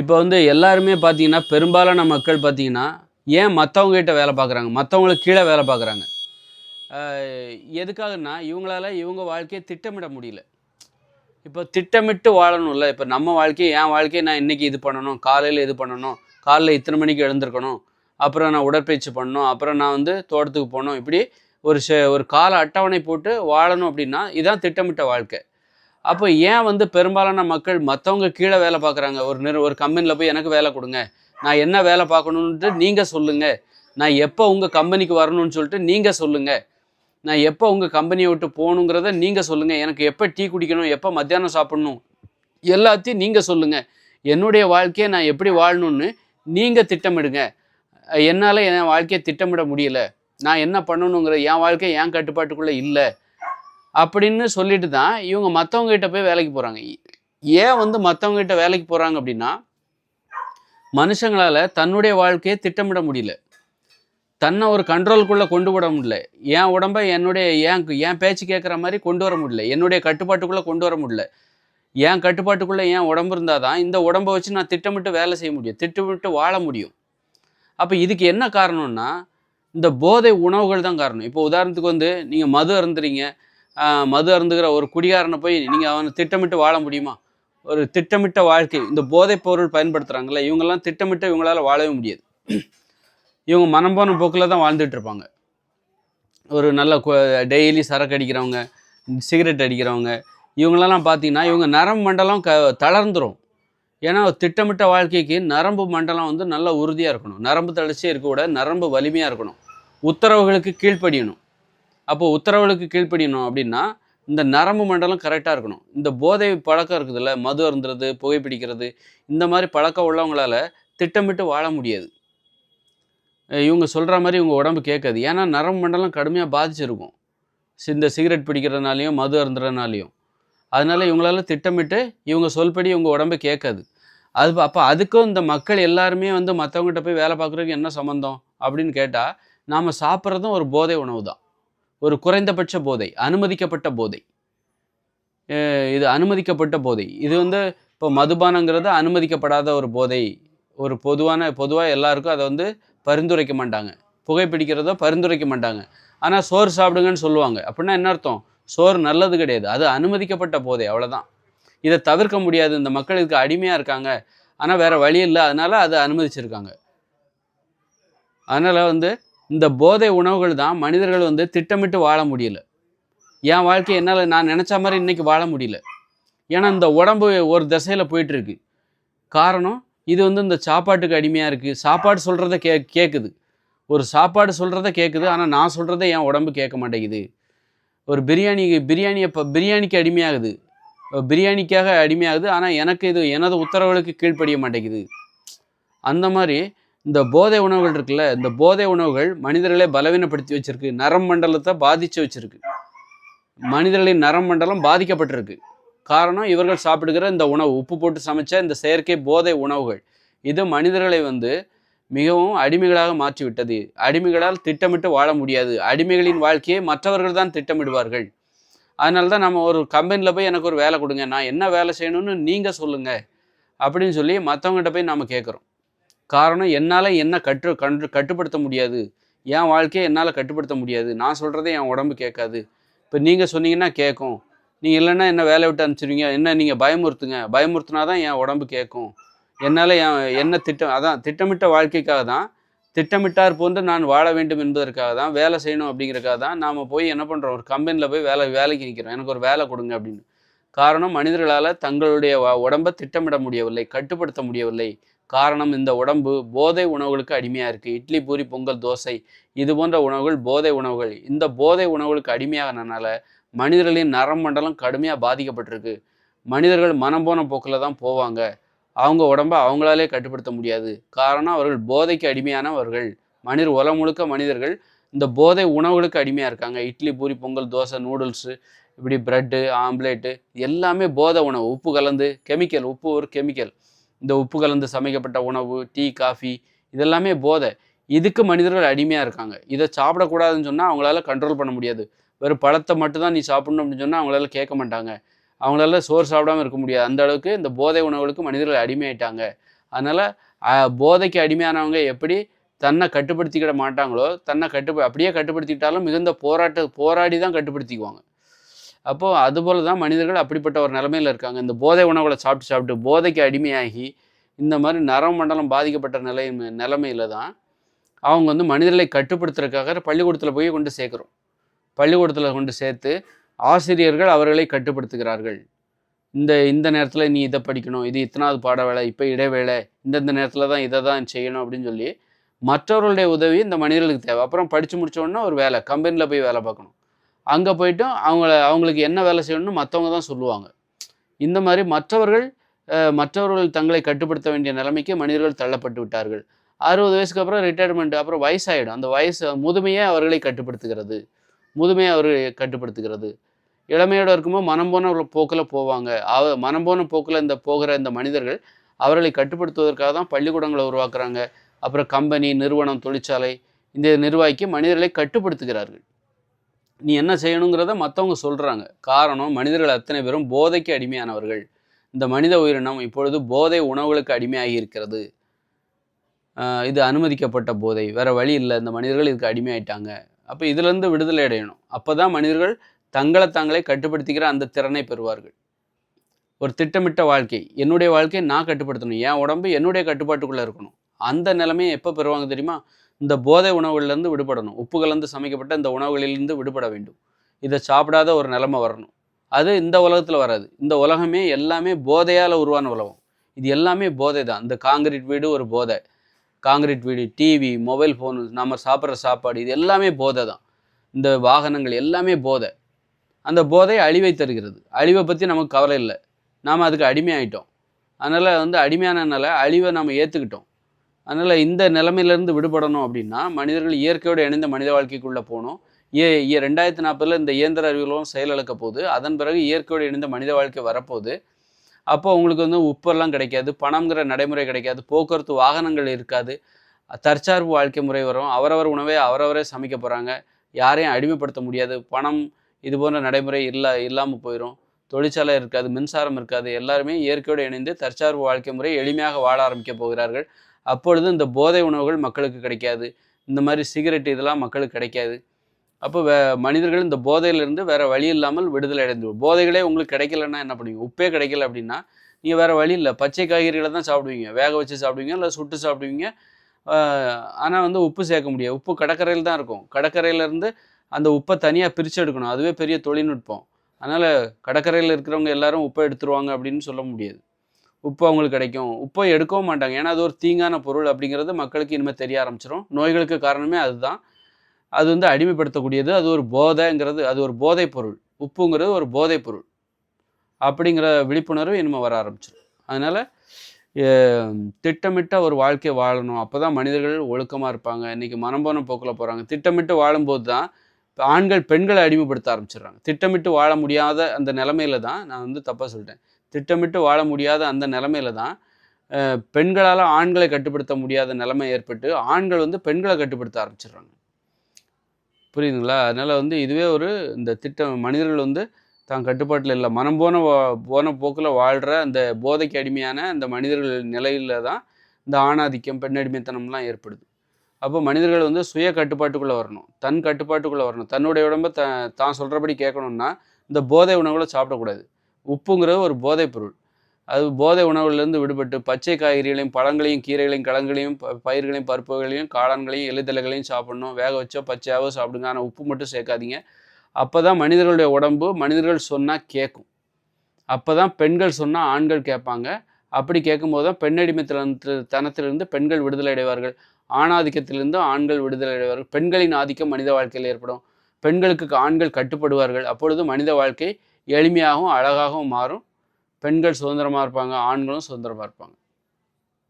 இப்போ வந்து எல்லாருமே பார்த்தீங்கன்னா பெரும்பாலான மக்கள் பார்த்தீங்கன்னா ஏன் மற்றவங்ககிட்ட வேலை பார்க்குறாங்க? மற்றவங்களுக்கு கீழே வேலை பார்க்குறாங்க. எதுக்காகன்னா இவங்களால இவங்க வாழ்க்கையை திட்டமிட முடியல. இப்போ திட்டமிட்டு வாழணும்ல. இப்போ நம்ம வாழ்க்கையை என் வாழ்க்கையை நான் இன்றைக்கி இது பண்ணணும் காலையில் இது பண்ணணும் காலைல இத்தனை மணிக்கு எழுந்திருக்கணும் அப்புறம் நான் உடற்பயிற்சி பண்ணணும் அப்புறம் நான் வந்து தோட்டத்துக்கு போகணும் இப்படி ஒரு ஒரு கால அட்டவணை போட்டு வாழணும் அப்படின்னா இதுதான் திட்டமிட்ட வாழ்க்கை. அப்போ ஏன் வந்து பெரும்பாலான மக்கள் மற்றவங்க கீழே வேலை பார்க்குறாங்க? ஒரு நிறு ஒரு கம்பெனியில் போய் எனக்கு வேலை கொடுங்க. நான் என்ன வேலை பார்க்கணுன்ட்டு நீங்கள் சொல்லுங்கள் நான் எப்போ உங்கள் கம்பெனிக்கு வரணும்னு சொல்லிட்டு நீங்கள் சொல்லுங்கள் நான் எப்போ உங்கள் கம்பெனியை விட்டு போகணுங்கிறத நீங்கள் சொல்லுங்கள் எனக்கு எப்போ டீ குடிக்கணும் எப்போ மத்தியானம் சாப்பிடணும் எல்லாத்தையும் நீங்கள் சொல்லுங்கள் என்னுடைய வாழ்க்கையை நான் எப்படி வாழணும்னு நீங்கள் திட்டமிடுங்க. என்னால் என் வாழ்க்கையை திட்டமிட முடியல. நான் என்ன பண்ணணுங்கிற என் வாழ்க்கை என் கட்டுப்பாட்டுக்குள்ளே இல்லை. அப்படின்னு சொல்லிட்டு தான் இவங்க மற்றவங்க கிட்ட போய் வேலைக்கு போகிறாங்க ஏன் வந்து மற்றவங்க கிட்ட வேலைக்கு போகிறாங்க அப்படின்னா மனுஷங்களால் தன்னுடைய வாழ்க்கையை திட்டமிட முடியல. தன்னை ஒரு கண்ட்ரோல்குள்ளே கொண்டு விட முடியல. என் உடம்பை என்னுடைய என் என் பேச்சு கேட்குற மாதிரி கொண்டு வர முடியல. என்னுடைய கட்டுப்பாட்டுக்குள்ளே கொண்டு வர முடியல. என் கட்டுப்பாட்டுக்குள்ளே என் உடம்பு இருந்தால் தான் இந்த உடம்பை வச்சு நான் திட்டமிட்டு வேலை செய்ய முடியும். திட்டமிட்டு வாழ முடியும். அப்போ இதுக்கு என்ன காரணம்னா இந்த போதை உணவுகள் தான் காரணம். இப்போ உதாரணத்துக்கு வந்து நீங்கள் மது அருந்துறீங்க மது அருந்துகிற ஒரு குடிகாரனை போய் நீங்கள் அவனை திட்டமிட்டு வாழ முடியுமா? ஒரு திட்டமிட்ட வாழ்க்கை இந்த போதைப் பொருள் பயன்படுத்துகிறாங்களே இவங்கெல்லாம் திட்டமிட்டு இவங்களால் வாழவே முடியாது. இவங்க மனம் போன போக்கில் தான் வாழ்ந்துட்டு இருப்பாங்க. ஒரு நல்ல டெய்லி சரக்கு அடிக்கிறவங்க சிகரெட் அடிக்கிறவங்க இவங்களெல்லாம் பார்த்தீங்கன்னா இவங்க நரம்பு மண்டலம் க தளர்ந்துடும் ஏன்னா திட்டமிட்ட வாழ்க்கைக்கு நரம்பு மண்டலம் வந்து நல்லா உறுதியாக இருக்கணும். நரம்பு தளர்ச்சியே இருக்க நரம்பு வலிமையாக இருக்கணும். உத்தரவுகளுக்கு கீழ்ப்படியணும். அப்போ உத்தரவுகளுக்கு கீழ்ப்படியணும் அப்படின்னா இந்த நரம்பு மண்டலம் கரெக்டாக இருக்கணும். இந்த போதை பழக்கம் இருக்குதுல்ல மது அருந்துறது புகைப்பிடிக்கிறது இந்த மாதிரி பழக்கம் உள்ளவங்களால திட்டமிட்டு வாழ முடியாது. இவங்க சொல்கிற மாதிரி இவங்க உடம்பு கேட்காது. ஏன்னா நரம்பு மண்டலம் கடுமையாக பாதிச்சிருக்கும். இந்த சிகரெட் பிடிக்கிறதுனாலையும் மது அருந்துறதுனாலையும். அதனால இவங்களால திட்டமிட்டு இவங்க சொல்படி இவங்க உடம்பு கேட்காது. அது அப்போ அதுக்கும் இந்த மக்கள் எல்லாருமே வந்து மற்றவங்ககிட்ட போய் வேலை பார்க்குறதுக்கு என்ன சம்மந்தம் அப்படின்னு கேட்டால் நாம் சாப்பிட்றதும் ஒரு போதை உணவு தான் ஒரு குறைந்தபட்ச போதை அனுமதிக்கப்பட்ட போதை. இது அனுமதிக்கப்பட்ட போதை. இது வந்து இப்போ மதுபானங்கிறது அனுமதிக்கப்படாத ஒரு போதை. ஒரு பொதுவான பொதுவாக எல்லாருக்கும் அதை வந்து பரிந்துரைக்க மாட்டாங்க. புகைப்பிடிக்கிறதோ பரிந்துரைக்க மாட்டாங்க. ஆனால் சோறு சாப்பிடுங்கன்னு சொல்லுவாங்க. அப்படின்னா என்ன அர்த்தம்? சோறு நல்லது கிடையாது. அது அனுமதிக்கப்பட்ட போதை அவ்வளோதான் இதை தவிர்க்க முடியாது. இந்த மக்கள் இதுக்கு அடிமையாக இருக்காங்க. ஆனால் வேறு வழி இல்லை. அதனால் அதை அனுமதிச்சிருக்காங்க. அதனால் வந்து இந்த போதை உணவுகள் தான் மனிதர்கள் வந்து திட்டமிட்டு வாழ முடியல. என் வாழ்க்கை என்னால் நான் நினச்ச மாதிரி இன்றைக்கி வாழ முடியல. ஏன்னா இந்த உடம்பு ஒரு திசையில் போயிட்டுருக்கு. காரணம் இது வந்து இந்த சாப்பாட்டுக்கு அடிமையாக இருக்குது சாப்பாடு சொல்கிறத கே கேட்குது ஒரு சாப்பாடு சொல்கிறத கேட்குது ஆனால் நான் சொல்கிறத என் உடம்பு கேட்க மாட்டேங்குது. ஒரு பிரியாணி பிரியாணி இப்போ பிரியாணிக்கு அடிமையாகுது. பிரியாணிக்காக அடிமையாகுது ஆனால் எனக்கு இது எனது உத்தரவுகளுக்கு கீழ்ப்படிய மாட்டேங்குது. அந்த மாதிரி இந்த போதை உணவுகள் இருக்குல்ல இந்த போதை உணவுகள் மனிதர்களை பலவீனப்படுத்தி வச்சிருக்கு நரம் மண்டலத்தை பாதிச்சு வச்சிருக்கு. மனிதர்களின் நரம் மண்டலம் பாதிக்கப்பட்டிருக்கு. காரணம் இவர்கள் சாப்பிடுகிற இந்த உணவு உப்பு போட்டு சமைச்ச இந்த செயற்கை போதை உணவுகள். இது மனிதர்களை வந்து மிகவும் அடிமைகளாக மாற்றிவிட்டது. அடிமைகளால் திட்டமிட்டு வாழ முடியாது. அடிமைகளின் வாழ்க்கையை மற்றவர்கள் தான் திட்டமிடுவார்கள். அதனால தான் நம்ம ஒரு கம்பெனியில் போய் எனக்கு ஒரு வேலை கொடுங்க நான் என்ன வேலை செய்யணும்னு நீங்கள் சொல்லுங்கள் அப்படின்னு சொல்லி மற்றவங்ககிட்ட போய் நாம் கேட்குறோம் காரணம் என்னால் என்ன கட்டு கண்டு கட்டுப்படுத்த முடியாது. என் வாழ்க்கையை என்னால் கட்டுப்படுத்த முடியாது. நான் சொல்கிறதே என் உடம்பு கேட்காது. இப்போ நீங்கள் சொன்னீங்கன்னா கேட்கும். நீங்கள் இல்லைன்னா என்ன வேலை விட்டு அனுப்பிச்சிருவீங்க? என்ன நீங்கள் பயமுறுத்துங்க. பயமுறுத்தினா தான் என் உடம்பு கேட்கும். என்னால் என் என்ன திட்டம் அதான் திட்டமிட்ட வாழ்க்கைக்காக தான். திட்டமிட்டார் போன்று நான் வாழ வேண்டும் என்பதற்காக தான் வேலை செய்யணும் அப்படிங்கிறக்காக தான் நாம் போய் என்ன பண்ணுறோம் ஒரு கம்பெனியில் போய் வேலை வேலைக்கு நிற்கிறோம் எனக்கு ஒரு வேலை கொடுங்க அப்படின்னு. காரணம் மனிதர்களால் தங்களுடைய உடம்பை திட்டமிட முடியவில்லை கட்டுப்படுத்த முடியவில்லை. காரணம் இந்த உடம்பு. போதை உணவுகளுக்கு அடிமையாக இருக்குது இட்லி பூரி பொங்கல் தோசை இது போன்ற உணவுகள் போதை உணவுகள். இந்த போதை உணவுகளுக்கு அடிமையாகனால மனிதர்களின் நரமண்டலம் கடுமையாக பாதிக்கப்பட்டிருக்கு. மனிதர்கள் மனம் போன போக்கில் தான் போவாங்க. அவங்க உடம்பை அவங்களாலே கட்டுப்படுத்த முடியாது. காரணம் அவர்கள் போதைக்கு அடிமையானவர்கள். மனிதர் உலம் முழுக்க மனிதர்கள் இந்த போதை உணவுகளுக்கு அடிமையாக இருக்காங்க. இட்லி பூரி பொங்கல் தோசை நூடுல்ஸு இப்படி ப்ரெட்டு ஆம்லேட்டு எல்லாமே போதை உணவு. உப்பு கலந்து கெமிக்கல் உப்பு ஒரு கெமிக்கல் இந்த உப்பு கலந்து சமைக்கப்பட்ட உணவு டீ காஃபி இதெல்லாமே போதை. இதுக்கு மனிதர்கள் அடிமையாக இருக்காங்க. இதை சாப்பிடக்கூடாதுன்னு சொன்னால் அவங்களால கண்ட்ரோல் பண்ண முடியாது. வெறும் பழத்தை மட்டும்தான் நீ சாப்பிடணும் அப்படின்னு சொன்னால் அவங்களால கேட்க மாட்டாங்க. அவங்களால சோறு சாப்பிடாம இருக்க முடியாது. அந்த அளவுக்கு இந்த போதை உணவுகளுக்கு மனிதர்கள் அடிமையாயிட்டாங்க. அதனால் போதைக்கு அடிமையானவங்க எப்படி தன்னை கட்டுப்படுத்திக்கிட மாட்டாங்களோ தன்னை கட்டு அப்படியே கட்டுப்படுத்திக்கிட்டாலும் மிகுந்த போராட்ட போராடி தான் கட்டுப்படுத்திக்குவாங்க. அப்போது அதுபோல் தான் மனிதர்கள் அப்படிப்பட்ட ஒரு நிலமையில் இருக்காங்க. இந்த போதை உணவுகளை சாப்பிட்டு சாப்பிட்டு போதைக்கு அடிமையாகி இந்த மாதிரி நரம்பு மண்டலம் பாதிக்கப்பட்ட நிலை நிலமையில் தான் அவங்க வந்து மனிதர்களை கட்டுப்படுத்துறதுக்காக பள்ளிக்கூடத்தில் போய் கொண்டு சேர்க்குறோம். பள்ளிக்கூடத்தில் கொண்டு சேர்த்து ஆசிரியர்கள் அவர்களை கட்டுப்படுத்துகிறார்கள். இந்த இந்த நேரத்தில் நீ இதை படிக்கணும் இது இத்தனாவது பாட வேலை இப்போ இடைவேளை இந்தந்த நேரத்தில் தான் இதை தான் செய்யணும் அப்படின்னு சொல்லி மற்றவர்களுடைய உதவி இந்த மனிதர்களுக்கு தேவை. அப்புறம் படித்து முடிச்சோடனே ஒரு வேலை கம்பெனியில் போய் வேலை பார்க்கணும். அங்கே போய்ட்டும் அவங்கள அவங்களுக்கு என்ன வேலை செய்யணும்னு மற்றவங்க தான் சொல்லுவாங்க. இந்த மாதிரி மற்றவர்கள் மற்றவர்கள் தங்களை கட்டுப்படுத்த வேண்டிய நிலைமைக்கு மனிதர்கள் தள்ளப்பட்டு விட்டார்கள். அறுபது வயசுக்கு அப்புறம் ரிட்டையர்மெண்ட் அப்புறம் வயசாகிடும் அந்த வயசு முதுமையே அவர்களை கட்டுப்படுத்துகிறது. முதுமையை அவர்களை கட்டுப்படுத்துகிறது. இளமையோடு இருக்கும்போது மனம் போன போக்கில் போவாங்க. அவ மனம் போன போக்கில் இந்த போகிற இந்த மனிதர்கள் அவர்களை கட்டுப்படுத்துவதற்காக தான் பள்ளிக்கூடங்களை உருவாக்குறாங்க. அப்புறம் கம்பெனி நிறுவனம் தொழிற்சாலை இந்த நிர்வாகிக்கு மனிதர்களை கட்டுப்படுத்துகிறார்கள். நீ என்ன செய்யணுங்கிறத மற்றவங்க சொல்கிறாங்க காரணம் மனிதர்கள் அத்தனை பேரும் போதைக்கு அடிமையானவர்கள். இந்த மனித உயிரினம் இப்பொழுது போதை உணவுகளுக்கு அடிமையாகி இருக்கிறது. இது அனுமதிக்கப்பட்ட போதை. வேற வழி இல்லை. இந்த மனிதர்கள் இதுக்கு அடிமையாயிட்டாங்க. அப்போ இதுலேருந்து விடுதலை அடையணும். அப்போ தான் மனிதர்கள் தங்களை தாங்களே கட்டுப்படுத்திக்கிற அந்த திறனை பெறுவார்கள். ஒரு திட்டமிட்ட வாழ்க்கை. என்னுடைய வாழ்க்கையை நான் கட்டுப்படுத்தணும். என் உடம்பு என்னுடைய கட்டுப்பாட்டுக்குள்ளே இருக்கணும். அந்த நிலைமையை எப்போ பெறுவாங்க தெரியுமா? இந்த போதை உணவுகளிலேருந்து விடுபடணும். உப்பு கலந்து சமைக்கப்பட்ட இந்த உணவுகளிலிருந்து விடுபட வேண்டும். இதை சாப்பிடாத ஒரு நிலைமை வரணும். அது இந்த உலகத்தில் வராது. இந்த உலகமே எல்லாமே போதையால் உருவான உலகம். இது எல்லாமே போதை தான். இந்த காங்கிரீட் வீடு ஒரு போதை. காங்கிரீட் வீடு டிவி மொபைல் ஃபோனு நம்ம சாப்பிட்ற சாப்பாடு இது எல்லாமே போதை தான். இந்த வாகனங்கள் எல்லாமே போதை. அந்த போதை அழிவை தருகிறது. அழிவை பற்றி நமக்கு கவலை இல்லை. நாம் அதுக்கு அடிமையாயிட்டோம். அதனால் வந்து அடிமையானனால அழிவை நம்ம ஏற்றுக்கிட்டோம் அதனால் இந்த நிலைமையிலேருந்து விடுபடணும் அப்படின்னா மனிதர்கள் இயற்கையோடு இணைந்த மனித வாழ்க்கைக்குள்ளே போகணும். ஏ ரெண்டாயிரத்தி நாற்பதில் இந்த இயந்திர அறிவுகளும் செயலிழக்க போகுது. அதன் பிறகு இயற்கையோடு இணைந்த மனித வாழ்க்கை வரப்போகுது. அப்போ உங்களுக்கு வந்து உப்பெல்லாம் கிடைக்காது பணம்ங்கிற நடைமுறை கிடைக்காது போக்குவரத்து வாகனங்கள் இருக்காது. தற்சார்பு வாழ்க்கை முறை வரும். அவரவர் உணவை அவரவரே சமைக்க போகிறாங்க யாரையும் அடிமைப்படுத்த முடியாது. பணம் இது போன்ற நடைமுறை இல்லை இல்லாமல் போயிடும் தொழிற்சாலை இருக்காது மின்சாரம் இருக்காது. எல்லாருமே இயற்கையோடு இணைந்து தற்சார்பு வாழ்க்கை முறை எளிமையாக வாழ ஆரம்பிக்க போகிறார்கள். அப்பொழுது இந்த போதை உணவுகள் மக்களுக்கு கிடைக்காது. இந்த மாதிரி சிகரெட் இதெல்லாம் மக்களுக்கு கிடைக்காது. அப்போ வே மனிதர்கள் இந்த போதையிலிருந்து வேறு வழி இல்லாமல் விடுதலை அடைந்துவிடும் போதைகளே உங்களுக்கு கிடைக்கலன்னா என்ன பண்ணுவீங்க? உப்பே கிடைக்கல அப்படின்னா நீங்கள் வேறு வழி இல்லை. பச்சை காய்கறிகளை தான் சாப்பிடுவீங்க. வேக வச்சு சாப்பிடுவீங்க இல்லை சுட்டு சாப்பிடுவீங்க. ஆனால் வந்து உப்பு சேர்க்க முடியாது. உப்பு கடற்கரையில் தான் இருக்கும். கடற்கரையிலேருந்து அந்த உப்பை தனியாக பிரித்து எடுக்கணும். அதுவே பெரிய தொழில்நுட்பம். அதனால் கடற்கரையில் இருக்கிறவங்க எல்லாரும் உப்பை எடுத்துருவாங்க அப்படின்னு சொல்ல முடியாது. உப்பு அவங்களுக்கு கிடைக்கும். உப்பை எடுக்கவும் மாட்டாங்க. ஏன்னா அது ஒரு தீங்கான பொருள் அப்படிங்கிறது மக்களுக்கு இனிமேல் தெரிய ஆரம்பிச்சிடும் நோய்களுக்கு காரணமே அதுதான். அது வந்து அடிமைப்படுத்தக்கூடியது. அது ஒரு போதைங்கிறது அது ஒரு போதைப் பொருள். உப்புங்கிறது ஒரு போதைப் பொருள். அப்படிங்கிற விழிப்புணர்வு இனிமேல் வர ஆரம்பிச்சிடும் அதனால் திட்டமிட்ட ஒரு வாழ்க்கை வாழணும். அப்போ தான் மனிதர்கள் ஒழுக்கமாக இருப்பாங்க. இன்றைக்கி மனம்போன போக்கில் போகிறாங்க திட்டமிட்டு வாழும்போது தான் ஆண்கள் பெண்களை அடிமைப்படுத்த ஆரம்பிச்சிடுறாங்க. திட்டமிட்டு வாழ முடியாத அந்த நிலமையில தான் நான் வந்து தப்பாக சொல்லிட்டேன். திட்டமிட்டு வாழ முடியாத அந்த நிலமையில தான் பெண்களால் ஆண்களை கட்டுப்படுத்த முடியாத நிலைமை ஏற்பட்டு ஆண்கள் வந்து பெண்களை கட்டுப்படுத்த ஆரம்பிச்சிடுறாங்க. புரியுதுங்களா? அதனால் வந்து இதுவே ஒரு இந்த திட்டம் மனிதர்கள் வந்து தான் கட்டுப்பாட்டில் இல்லை மனம் போன போன போக்கில் வாழ்கிற அந்த போதைக்கு அடிமையான அந்த மனிதர்கள் நிலையில் தான் இந்த ஆணாதிக்கம் பெண்ணடிமைத்தனம்லாம் ஏற்படுது. அப்போ மனிதர்கள் வந்து சுய கட்டுப்பாட்டுக்குள்ளே வரணும் தன் கட்டுப்பாட்டுக்குள்ளே வரணும். தன்னுடைய உடம்பை த தான் சொல்கிறபடி கேட்கணுன்னா இந்த போதை உணவுகளை சாப்பிடக்கூடாது. உப்புங்கிறது ஒரு போதைப் பொருள் அது போதை உணவுலேருந்து விடுபட்டு பச்சை காய்கறிகளையும் பழங்களையும் கீரைகளையும் கிழங்குகளையும் பயிர்களையும் பருப்புகளையும் காளான்களையும் எளிதலைகளையும் சாப்பிடணும். வேக வச்சோ பச்சையாவோ சாப்பிடுங்க. ஆனால் உப்பு மட்டும் சேர்க்காதீங்க. அப்போ தான் மனிதர்களுடைய உடம்பு மனிதர்கள் சொன்னால் கேட்கும் அப்போ தான் பெண்கள் சொன்னால் ஆண்கள் கேட்பாங்க. அப்படி கேட்கும்போது தான் பெண்ணடிமைத்தனத்து தனத்திலிருந்து பெண்கள் விடுதலை அடைவார்கள். ஆணாதிக்கத்திலிருந்து ஆண்கள் விடுதலை அடைவார்கள். பெண்களின் ஆதிக்கம் மனித வாழ்க்கையில் ஏற்படும். பெண்களுக்கு ஆண்கள் கட்டுப்படுவார்கள். அப்பொழுது மனித வாழ்க்கை எளிமையாகவும் அழகாகவும் மாறும். பெண்கள் சுதந்திரமாக இருப்பாங்க ஆண்களும் சுதந்திரமாக இருப்பாங்க.